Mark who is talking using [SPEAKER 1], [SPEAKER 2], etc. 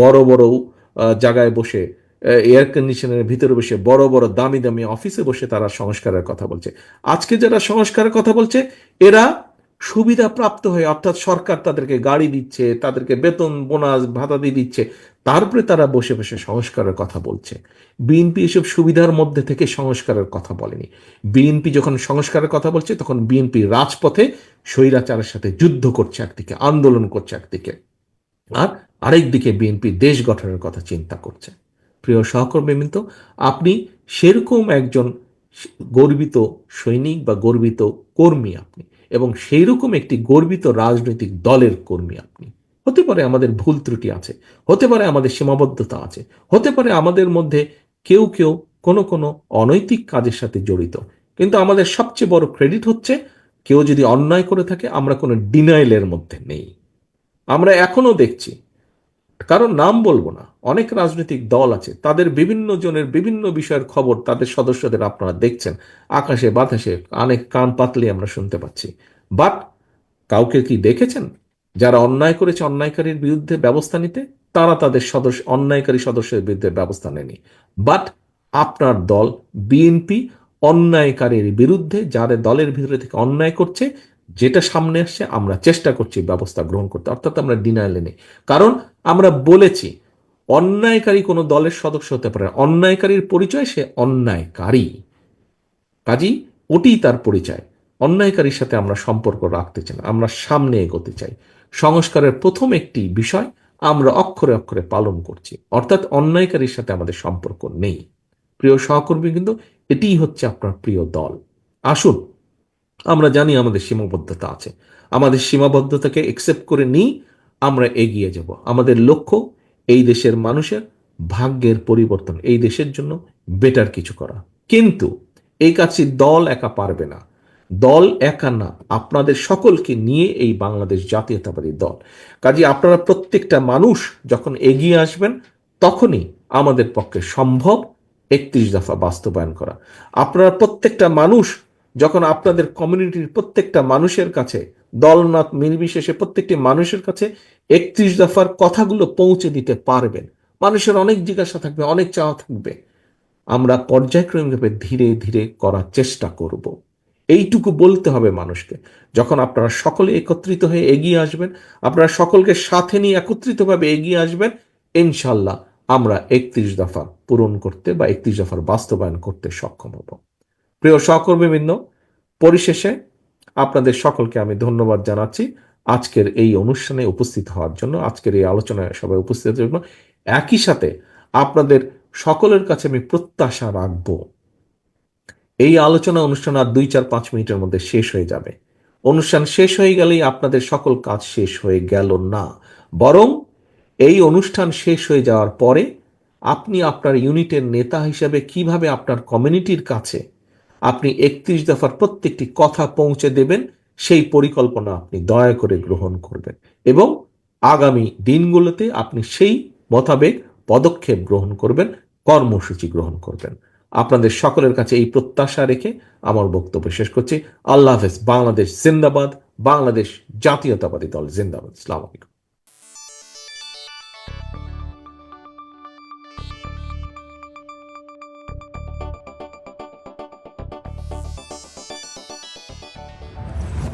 [SPEAKER 1] বড় বড় জায়গায় বসে এয়ার কন্ডিশনের ভিতরে বসে, বড় বড় দামি দামি অফিসে বসে তারা সংস্কারের কথা বলছে। আজকে যারা সংস্কারের কথা বলছে, এরা সুবিধা প্রাপ্ত হয়ে, অর্থাৎ সরকার তাদেরকে গাড়ি দিচ্ছে, তাদেরকে বেতন, বোনাস, ভাতা দিয়ে দিচ্ছে, তারপরে তারা বসে বসে সংস্কারের কথা বলছে। বিএনপি এসব সুবিধার মধ্যে থেকে সংস্কারের কথা বলেনি। বিএনপি যখন সংস্কারের কথা বলছে, তখন বিএনপি রাজপথে স্বৈরাচারের সাথে যুদ্ধ করছে একদিকে, আন্দোলন করছে একদিকে। আর আরেকদিকে বিএনপি দেশ গঠনের কথা চিন্তা করছে। প্রিয় সহকর্মী সহকর্মীবৃন্দ আপনি সেরকম একজন গর্বিত সৈনিক বা গর্বিত কর্মী আপনি এবং সেই রকম একটি গর্বিত রাজনৈতিক দলের কর্মী আপনি। হতে পারে আমাদের ভুল ত্রুটি আছে, হতে পারে আমাদের সীমাবদ্ধতা আছে, হতে পারে আমাদের মধ্যে কেউ কেউ কোনো কোনো অনৈতিক কাজের সাথে জড়িত। কিন্তু আমাদের সবচেয়ে বড় ক্রেডিট হচ্ছে কেউ যদি অন্যায় করে থাকে, আমরা কোনো ডিনাইলের মধ্যে নেই। আমরা এখনও দেখছি কারণ নাম বলব না, অনেক রাজনৈতিক দল আছে, তাদের বিভিন্ন জনের বিভিন্ন বিষয়ের খবর তাদের সদস্যদের আপনারা দেখছেন, আকাশে বাতাসে অনেক কান পাতলে আমরা শুনতে পাচ্ছি। বাট কাউকে কি দেখেছেন? যারা অন্যায় করেছে অন্যায়কারীর বিরুদ্ধে ব্যবস্থা নিতে, তারা তাদের সদস্য, অন্যায়কারী সদস্যের বিরুদ্ধে ব্যবস্থা নেয়নি। বাট আপনার দল, বিএনপি, অন্যায়কারীর বিরুদ্ধে, যাদের দলের ভিতরে থেকে অন্যায় করছে যেটা সামনে আসছে, আমরা চেষ্টা করছি ব্যবস্থা গ্রহণ করতে। অর্থাৎ আমরা ডিনাইলে নেই। কারণ আমরা বলেছি, অন্যায়কারী কোনো দলের সদস্য হতে পারে অন্যায়কারীর পরিচয় সে অন্যায়কারী। কাজী ওটি তার পরিচয়। অন্যায়কারীর সাথে আমরা সম্পর্ক রাখতে চাই আমরা সামনে এগোতে চাই। সংস্কারের প্রথম একটি বিষয় আমরা অক্ষরে অক্ষরে পালন করছি। অর্থাৎ অন্যায়কারীর সাথে আমাদের সম্পর্ক নেই। প্রিয় সহকর্মী কিন্তু এটিই হচ্ছে আপনার প্রিয় দল। আসুন আমরা জানি আমাদের সীমাবদ্ধতা আছে। আমাদের সীমাবদ্ধতাকে একসেপ্ট করে নিই, আমরা এগিয়ে যাব। আমাদের লক্ষ্য, এই দেশের মানুষের ভাগ্যের পরিবর্তন, এই দেশের জন্য বেটার কিছু করা। কিন্তু এই কাজটি দল একা পারবে না। দল একা না, আপনাদের সকলকে নিয়ে এই বাংলাদেশ জাতীয়তাবাদী দল। কাজে আপনারা প্রত্যেকটা মানুষ যখন এগিয়ে আসবেন, তখনই আমাদের পক্ষে সম্ভব একত্রিশ দফা বাস্তবায়ন করা। আপনারা প্রত্যেকটা মানুষ যখন আপনাদের কমিউনিটির প্রত্যেকটা মানুষের কাছে, দলনাথ নির্বিশেষে প্রত্যেকটি মানুষের কাছে একত্রিশ দফার কথাগুলো পৌঁছে দিতে পারবেন। মানুষের অনেক জিজ্ঞাসা থাকবে, অনেক চাওয়া থাকবে। আমরা পর্যায়ক্রমিকভাবে ধীরে ধীরে করার চেষ্টা করব। এইটুকু বলতে হবে মানুষকে। যখন আপনারা সকলে একত্রিত হয়ে এগিয়ে আসবেন, আপনারা সকলকে সাথে নিয়ে একত্রিতভাবে এগিয়ে আসবেন ইনশাল্লাহ আমরা একত্রিশ দফা পূরণ করতে বা একত্রিশ দফার বাস্তবায়ন করতে সক্ষম হব। প্রিয় সহকর্মীবৃন্দ, পরিশেষে আপনাদের সকলকে আমি ধন্যবাদ জানাচ্ছি। আজকের এই অনুষ্ঠানে উপস্থিত হওয়ার জন্য, আজকের এই আলোচনায় সবাই উপস্থিত হওয়ার জন্য একই সাথে আপনাদের সকলের কাছে আমি প্রত্যাশা রাখব, এই আলোচনা অনুষ্ঠান আর দুই চার পাঁচ মিনিটের মধ্যে শেষ হয়ে যাবে। অনুষ্ঠান শেষ হয়ে গেলেই আপনাদের সকল কাজ শেষ হয়ে গেল না। বরং এই অনুষ্ঠান শেষ হয়ে যাওয়ার পরে আপনি আপনার ইউনিটের নেতা হিসেবে কীভাবে আপনার কমিউনিটির কাছে আপনি একত্রিশ দফার প্রত্যেকটি কথা পৌঁছে দেবেন, সেই পরিকল্পনা আপনি দয়া করে গ্রহণ করবেন। এবং আগামী দিনগুলোতে আপনি সেই মোতাবেক পদক্ষেপ গ্রহণ করবেন, কর্মসূচি গ্রহণ করবেন। আপনাদের সকলের কাছে এই প্রত্যাশা রেখে আমার বক্তব্য শেষ করছি। আল্লাহ হাফেজ। বাংলাদেশ জিন্দাবাদ। বাংলাদেশ জাতীয়তাবাদী দল জিন্দাবাদ। ইসলাম আলাইকুম।